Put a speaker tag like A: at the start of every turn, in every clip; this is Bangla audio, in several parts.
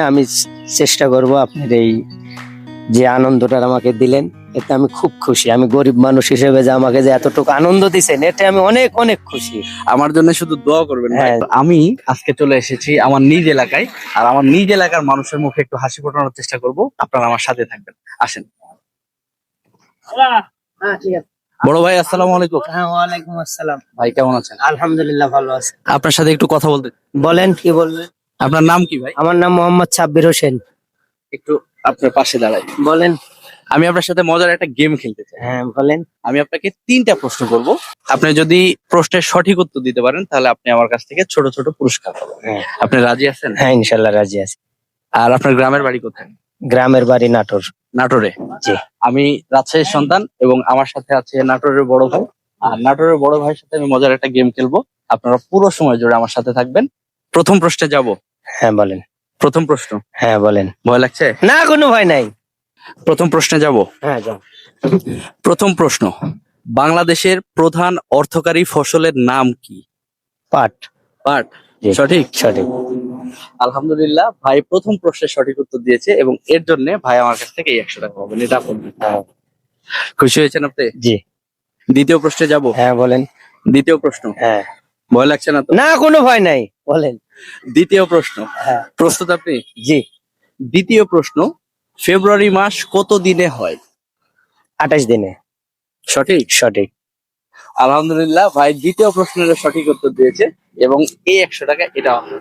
A: আমি চেষ্টা করব আপনার এই যে আনন্দটা আমাকে দিলেন। এতে আমি খুব খুশি। আমি গরিব মানুষ হিসেবে যে আমাকে যে এতটুকু আনন্দ দিছেন এতে আমি অনেক অনেক খুশি।
B: আমার জন্য শুধু দোয়া করবেন
A: হ্যাঁ।
B: আমি আজকে চলে এসেছি আমার নিজ এলাকায়। আর আমার নিজ এলাকার মানুষের মুখে একটু হাসি ফোটানোর চেষ্টা করব। আপনারা আমার সাথে থাকবেন। আসেন। বড় ভাই আসসালামু আলাইকুম।
A: হ্যাঁ ওয়ালাইকুম আসসালাম।
B: ভাই কেমন আছেন?
A: আলহামদুলিল্লাহ ভালো আছে।
B: আপনার সাথে একটু কথা বলতে
A: বলেন কি বলবেন?
B: আপনার নাম কি ভাই?
A: আমার নাম মোহাম্মদ সাব্বির হোসেন।
B: একটু আপনার পাশে দাঁড়াই।
A: বলেন।
B: আমি আপনার সাথে মজার একটা গেম খেলতে চাই।
A: হ্যাঁ বলেন।
B: আমি আপনাকে তিনটা প্রশ্ন করব। আপনি যদি প্রশ্নের সঠিক উত্তর দিতে পারেন তাহলে আপনি আমার কাছ থেকে ছোট ছোট পুরস্কার পাবেন।
A: হ্যাঁ।
B: আপনি রাজি আছেন?
A: হ্যাঁ ইনশাল্লাহ রাজি আছি।
B: আর আপনার গ্রামের বাড়ি কোথায়?
A: গ্রামের বাড়ি নাটোর।
B: নাটোরে?
A: জি।
B: আমি রাজশাহীর সন্তান এবং আমার সাথে আছে নাটোরের বড় ভাই। আর নাটোরের বড় ভাইয়ের সাথে আমি মজার একটা গেম খেলব। আপনারা পুরো সময় জুড়ে আমার সাথে থাকবেন। প্রথম প্রশ্নে যাব।
A: হ্যাঁ বলেন।
B: প্রথম প্রশ্ন।
A: হ্যাঁ বলেন।
B: ভয় লাগছে?
A: না কোনো ভয় নাই।
B: প্রথম প্রশ্নে যাব।
A: হ্যাঁ যাও।
B: প্রথম প্রশ্ন। বাংলাদেশের প্রধান অর্থকারী ফসলের নাম কি?
A: পাট।
B: পাট। সঠিক?
A: সঠিক।
B: আলহামদুলিল্লাহ ভাই প্রথম প্রশ্নের সঠিক উত্তর দিয়েছে এবং এর জন্য ভাই আমার কাছ থেকে একশো টাকা পাবেন। এটা।
A: হ্যাঁ।
B: খুশি হয়েছেন আপনি?
A: জি।
B: দ্বিতীয় প্রশ্নে যাব।
A: হ্যাঁ বলেন।
B: দ্বিতীয় প্রশ্ন।
A: হ্যাঁ।
B: ভয় লাগছে না তো?
A: না কোনো ভয় নাই বলেন।
B: দ্বিতীয় প্রশ্ন।
A: হ্যাঁ।
B: প্রস্তুত আপনি?
A: জি।
B: দ্বিতীয় প্রশ্ন ফেব্রুয়ারি মাস কত দিনে হয়?
A: আঠাশ দিনে।
B: সঠিক?
A: সঠিক।
B: আলহামদুলিল্লাহ ভাই দ্বিতীয় প্রশ্নের সঠিক উত্তর দিয়েছে এবং এই একশো টাকা এটা আপনার।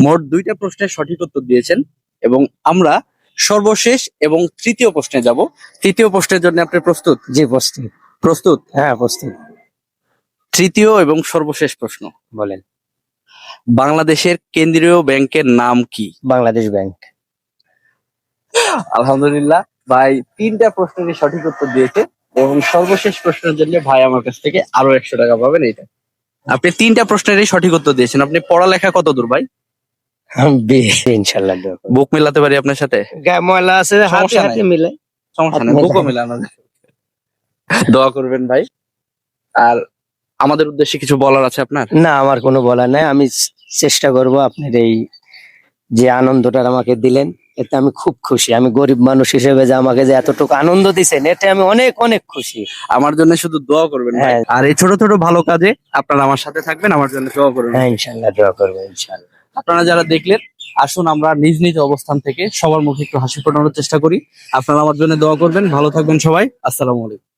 B: মোট দুইটা প্রশ্নের সঠিক উত্তর দিয়েছেন এবং আমরা সর্বশেষ এবং তৃতীয় প্রশ্নে যাব। তৃতীয় প্রশ্নের জন্য আপনি প্রস্তুত?
A: জি প্রস্তুত।
B: প্রস্তুত?
A: হ্যাঁ প্রস্তুত।
B: তৃতীয় এবং সর্বশেষ প্রশ্ন।
A: বলেন।
B: বাংলাদেশের কেন্দ্রীয় ব্যাংকের নাম কি?
A: বাংলাদেশ ব্যাংক।
B: আলহামদুলিল্লাহ ভাই তিনটা প্রশ্নের সঠিক উত্তর দিয়েছে এবং সর্বশেষ প্রশ্নের জন্য ভাই আমার কাছ থেকে আরও একশো টাকা পাবেন এটা আপনি তিনটা প্রশ্নেরই সঠিক উত্তর দিয়েছেন। আপনি পড়ালেখা কত দূর ভাই?
A: ইনশাল্লাহ।
B: বুক মিলাতে পারি আপনার সাথে?
A: ময়লা আছে
B: সমস্যা নাই।
A: মিলে।
B: সমস্যা নেই বুকও মিলানো দোয়া করবেন ভাই। আর আমাদের উদ্দেশ্যে কিছু বলার আছে আপনার?
A: না আমার কোনো বলা নাই। আমি চেষ্টা করব আপনার এই যে আনন্দটা আমাকে দিলেন এতে আমি খুব খুশি। আমি গরিব মানুষ হিসেবে যে আমাকে যে এতটুকু আনন্দ দিচ্ছেন এতে আমি অনেক অনেক খুশি।
B: আমার জন্য শুধু দোয়া করবেন ভাই।
A: হ্যাঁ।
B: আর এই ছোট ছোট ভালো কাজে আপনারা আমার সাথে থাকবেন আমার জন্য দোয়া করবেন।
A: হ্যাঁ ইনশাল্লাহ দোয়া করব ইনশাল্লাহ।
B: আপনারা যারা দেখলেন আসুন আমরা নিজ নিজ অবস্থান থেকে সবার মুখে একটু হাসি ফোটানোর চেষ্টা করি। আপনারা আমার জন্য দোয়া করবেন। ভালো থাকবেন সবাই। আসসালামু আলাইকুম।